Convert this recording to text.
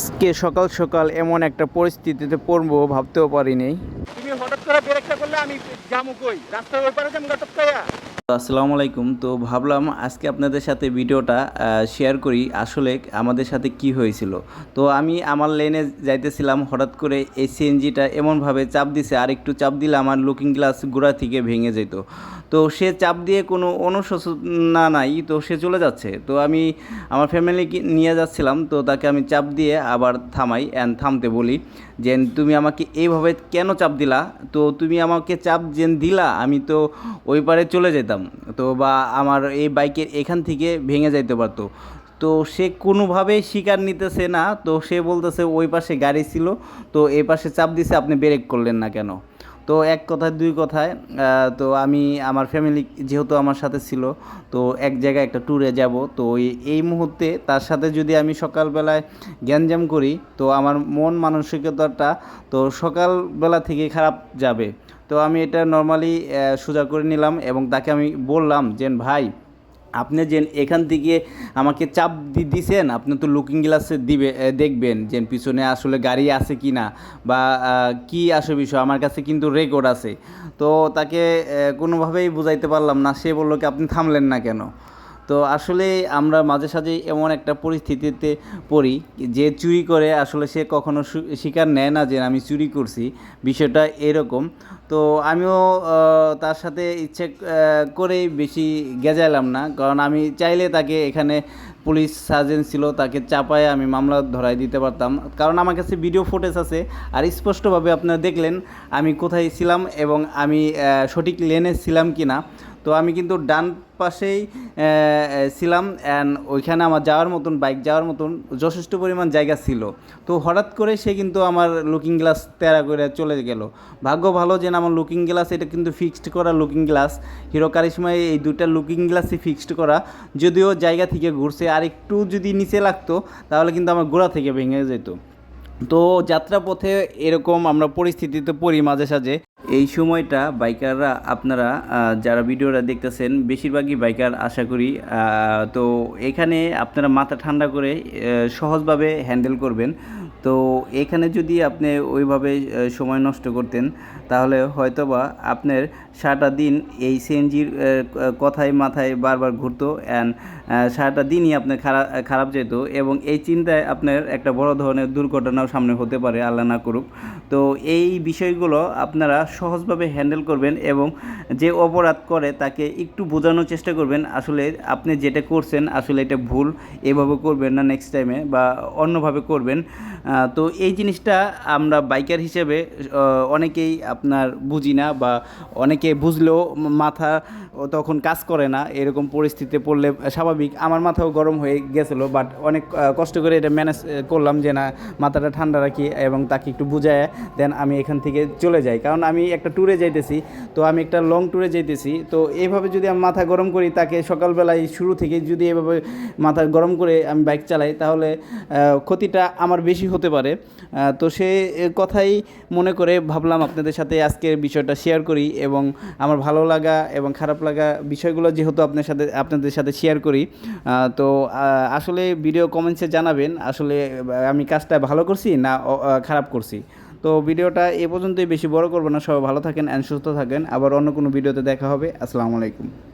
আজকে সকাল সকাল এমন একটা পরিস্থিতিতে পড়ব, ভাবতেও পারিনি। তুমি হঠাৎ করে ব্রেকটা করলে আমি যামু কই? রাস্তার ওই পারে খাইয়া আসসালামু আলাইকুম। তো ভাবলাম আজকে আপনাদের সাথে ভিডিওটা শেয়ার করি আসলে আমাদের সাথে কি হয়েছিল। তো আমি আমার লেনে যাইতেছিলাম, হঠাৎ করে এই সিএনজিটা এমনভাবে চাপ দিছে, আর একটু চাপ দিলে আমার লুকিং গ্লাস গোড়া থেকে ভেঙে যেত তো সে চাপ দিয়ে কোনো অনুশোচনা নাই, তো সে চলে যাচ্ছে। তো আমি আমার ফ্যামিলিকে নিয়ে যাচ্ছিলাম, তো তাকে আমি চাপ দিয়ে আবার থামাই অ্যান্ড থামতে বলি যে, তুমি আমাকে এইভাবে কেন চাপ দিলা? তো তুমি আমাকে চাপ যেন দিলা, আমি তো ওই পারে চলে যেতাম। তো বা আমার এই বাইকের এখান থেকে ভেঙে যাইতে পারতো। তো সে কোনোভাবেই শিকার নিতেছে না। তো সে বলতেছে, ওই পাশে গাড়ি ছিল। তো এই পাশে চাপ দিছে, আপনি ব্রেক করলেন না কেন? তো এক কথায়, দুই কথায় তো আমি আমার ফ্যামিলি যেহেতু আমার সাথে ছিল, তো এক জায়গায় একটা ট্যুরে যাব। তো এই- মুহূর্তে তার সাথে যদি আমি সকালবেলায় গ্যাঞ্জাম করি, তো আমার মন মানসিকতাটা তো সকালবেলা থেকে খারাপ যাবে। তো আমি এটা নর্মালি সোজা করে নিলাম এবং তাকে আমি বললাম যে, ভাই আপনি যে এখান থেকে আমাকে চাপ দিছেন, আপনি তো লুকিং গ্লাসে দিবে দেখবেন যে পিছনে আসলে গাড়ি আছে কি না বা কি আসে বিষয়, আমার কাছে কিন্তু রেকর্ড আছে। তো তাকে কোনোভাবেই বুঝাইতে পারলাম না, সে বলল কি আপনি থামলেন না কেন? তো আসলে আমরা মাঝে সাঝে এমন একটা পরিস্থিতিতে পড়ি যে চুরি করে আসলে সে কখনো স্বীকার নেয় না যে আমি চুরি করছি, বিষয়টা এরকম। তো আমিও তার সাথে ইচ্ছে করেই বেশি গেজাইলাম না। কারণ আমি চাইলে তাকে এখানে পুলিশ সার্জেন্ট ছিল, তাকে চাপায় আমি মামলা ধরাই দিতে পারতাম। কারণ আমার কাছে ভিডিও ফুটেজ আছে। আর স্পষ্টভাবে আপনারা দেখলেন আমি কোথায় ছিলাম এবং আমি সঠিক লেনে ছিলাম কি না তো আমি কিন্তু ডান পাশেই ছিলাম অ্যান্ড ওইখানে আমার যাওয়ার মতন বাইক যাওয়ার মতন যথেষ্ট পরিমাণ জায়গা ছিল। তো হঠাৎ করে সে কিন্তু আমার লুকিং গ্লাস তেরা করে চলে গেল। ভাগ্য ভালো যে আমার লুকিং গ্লাস এটা কিন্তু ফিক্সড করা লুকিং গ্লাস হিরো কারিশমায় এই দুটা লুকিং গ্লাসই ফিক্সড করা। যদিও জায়গা থেকে ঘুরছে, আর একটু যদি নিচে লাগতো, তাহলে কিন্তু আমার গোড়া থেকে ভেঙে যেত। তো যাত্রাপথে এরকম আমরা পরিস্থিতিতে পড়ি মাঝে সাঝে। এই সময়টা বাইকাররা আপনারা যারা ভিডিওটা দেখতেছেন, বেশিরভাগই বাইকার আশা করি তো এখানে আপনারা মাথা ঠান্ডা করে সহজভাবে হ্যান্ডেল করবেন। তো এখানে যদি আপনি ওইভাবে সময় নষ্ট করতেন, তাহলে হয়তোবা আপনার সারাটা দিন এই সিএনজির কথায় মাথায় বারবার ঘুরতো অ্যান্ড সারাটা দিনই আপনার খারাপ খারাপ যেত এবং এই চিন্তায় আপনার একটা বড় ধরনের দুর্ঘটনাও সামনে হতে পারে, আল্লাহ না করুক। তো এই বিষয়গুলো আপনারা সহজভাবে হ্যান্ডেল করবেন এবং যে অপরাধ করে তাকে একটু বোঝানোর চেষ্টা করবেন, আসলে আপনি যেটা করছেন, আসলে এটা ভুল, এভাবে করবেন না নেক্সট টাইমে বা অন্যভাবে করবেন। তো এই জিনিসটা আমরা বাইকার হিসেবে অনেকেই আপনার বুঝি না বা অনেকে বুঝলেও মাথা তখন কাজ করে না। এরকম পরিস্থিতিতে পড়লে স্বাভাবিক। আমার মাথাও গরম হয়ে গেছিল বাট অনেক কষ্ট করে এটা ম্যানেজ করলাম যে না, মাথাটা ঠান্ডা রাখি এবং তাকে একটু বুঝায় দেন আমি এখান থেকে চলে যাই। কারণ আমি একটা ট্যুরে যাইতেছি, তো আমি একটা লং ট্যুরে যাইতেছি। তো এইভাবে যদি আমি মাথা গরম করি, তাকে সকালবেলায় শুরু থেকে যদি এভাবে মাথা গরম করে আমি বাইক চালাই, তাহলে ক্ষতিটা আমার বেশি হতে পারে। তো সে কথাই মনে করে ভাবলাম আপনাদের সাথে আজকের বিষয়টা শেয়ার করি এবং আমার ভালো লাগা এবং খারাপ লাগা বিষয়গুলো যেহেতু আপনার সাথে, আপনাদের সাথে শেয়ার করি। তো আসলে ভিডিও কমেন্টসে জানাবেন, আসলে আমি কাজটা ভালো করছি না খারাপ করছি। তো ভিডিওটা এ পর্যন্তই, বেশি বড় করব না, সবাই ভালো থাকেন অ্যান্ড সুস্থ থাকেন। আবার অন্য কোনো ভিডিওতে দেখা হবে। আসসালামু আলাইকুম।